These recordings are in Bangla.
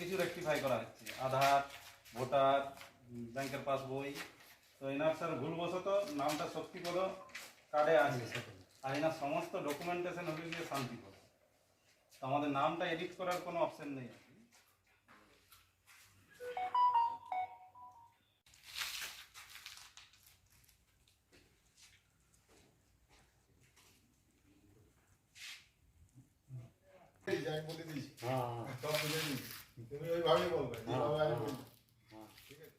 কিছু রেকটিফাই করা হচ্ছে। আধার, ভোটার ব্যাংকের পাসবই। তো এনার স্যার ভুলবশত নামটা শক্তিপদ কার্ডে আছে আর এনার সমস্ত ডকুমেন্টেশন হলে গিয়ে শান্তিপদ তো আমাদের নামটা এডিট করার কোনো অপশন নেই। তুমি ওইভাবেই বলবে যেভাবে আমি বলছি ঠিক আছে?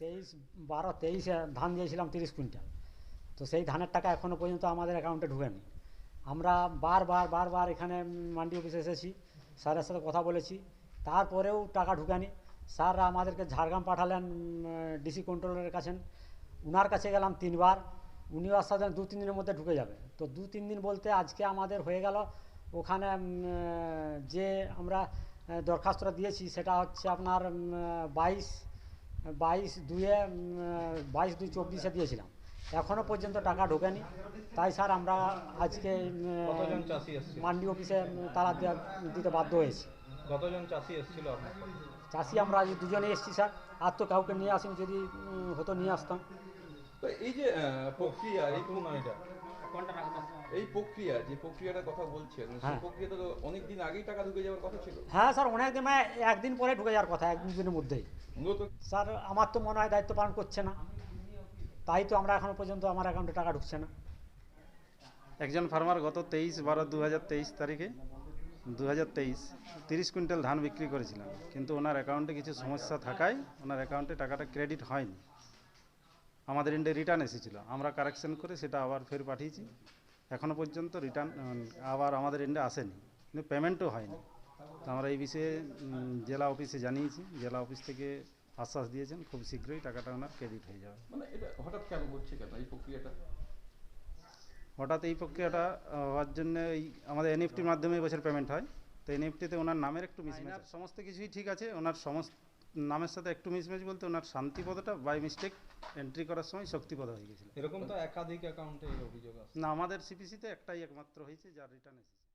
তেইশ বারো তেইশে ধান দিয়েছিলাম তিরিশ কুইন্টাল। তো সেই ধানের টাকা এখনও পর্যন্ত আমাদের অ্যাকাউন্টে ঢুকেনি। আমরা বারবার বারবার এখানে মান্ডি অফিসে এসেছি। স্যারের সাথে কথা বলেছি। তারপরেও টাকা ঢুকেনি স্যাররা আমাদেরকে ঝাড়গ্রাম পাঠালেন ডিসি কন্ট্রোলারের কাছে। উনার কাছে গেলাম তিনবার। উনিও আশ্বাস দু তিন দিনের মধ্যে ঢুকে যাবে। তো দু তিন দিন বলতে আজকে আমাদের হয়ে গেল। ওখানে যে আমরা দরখাস্তটা দিয়েছি, সেটা হচ্ছে আপনার বাইশ বাইশ দুয়ে বাইশ দুই চব্বিশে দিয়েছিলাম। এখনও পর্যন্ত টাকা ঢোকেনি। তাই স্যার আমরা আজকে মান্ডি অফিসে দেয়া- দিতে বাধ্য হয়েছি। কতজন চাষি এসেছিল চাষি আমরা আজ দুজনে এসেছি স্যার। আর তো কাউকে নিয়ে আসিনি যদি হতো নিয়ে আসতাম। তো এই যে প্রক্রিয়া এই প্রক্রিয়া যে প্রক্রিয়াটার কথা বলছেন সেই হ্যাঁ। প্রক্রিয়াটা তো অনেক দিন আগেই টাকা ঢুকে যাওয়ার কথা ছিল। হ্যাঁ স্যার অনেক দিন মানে একদিন পরে ঢুকে যাওয়ার কথা এক দিনের মধ্যেই। স্যার আমার তো মনে হয় দায়িত্ব পালন করছে না। তাই তো আমরা এখনও পর্যন্ত আমার অ্যাকাউন্টে টাকা ঢুকছে না। একজন ফার্মার গত তেইশ বারো দু তারিখে দু হাজার তেইশ তিরিশ কুইন্টাল ধান বিক্রি করেছিলাম কিন্তু ওনার অ্যাকাউন্টে কিছু সমস্যা থাকায় ওনার অ্যাকাউন্টে টাকাটা ক্রেডিট হয়নি। আমাদের ইন্ডে রিটার্ন এসেছিল। আমরা কারেকশন করে সেটা আবার ফের পাঠিয়েছি। এখনও পর্যন্ত রিটার্ন আবার আমাদের ইন্ডে আসেনি। কিন্তু পেমেন্টও হয়নি। তো আমরা এই বিষয়ে জেলা অফিসে জানিয়েছি। জেলা অফিস থেকে আশ্বাস দিয়েছেন খুব শীঘ্রই টাকাটা ওনার ক্রেডিট হয়ে যাবে। মানে এটা হঠাৎ কেন বলছে কেন এই প্রক্রিয়াটা? হঠাৎ এই প্রক্রিয়াটা হওয়ার জন্য এই আমাদের এনএফটির মাধ্যমে এবছর পেমেন্ট হয়। তো এনএফটিতে ওনার নামের একটু মিসম্যাচ সমস্ত কিছুই ঠিক আছে ওনার সমস্ত নামের সাথে একটু মিসম্যাচ বলতে ওনার শান্তিপদটা বাই মিস্টেক এন্ট্রি করার সময় শক্তিপদ হয়ে গেছিল। এরকম তো একাধিক অ্যাকাউন্টে অভিযোগ আছে। না আমাদের সিপিসিতে একটাই একমাত্র হয়েছে যার রিটার্ন এসেছে।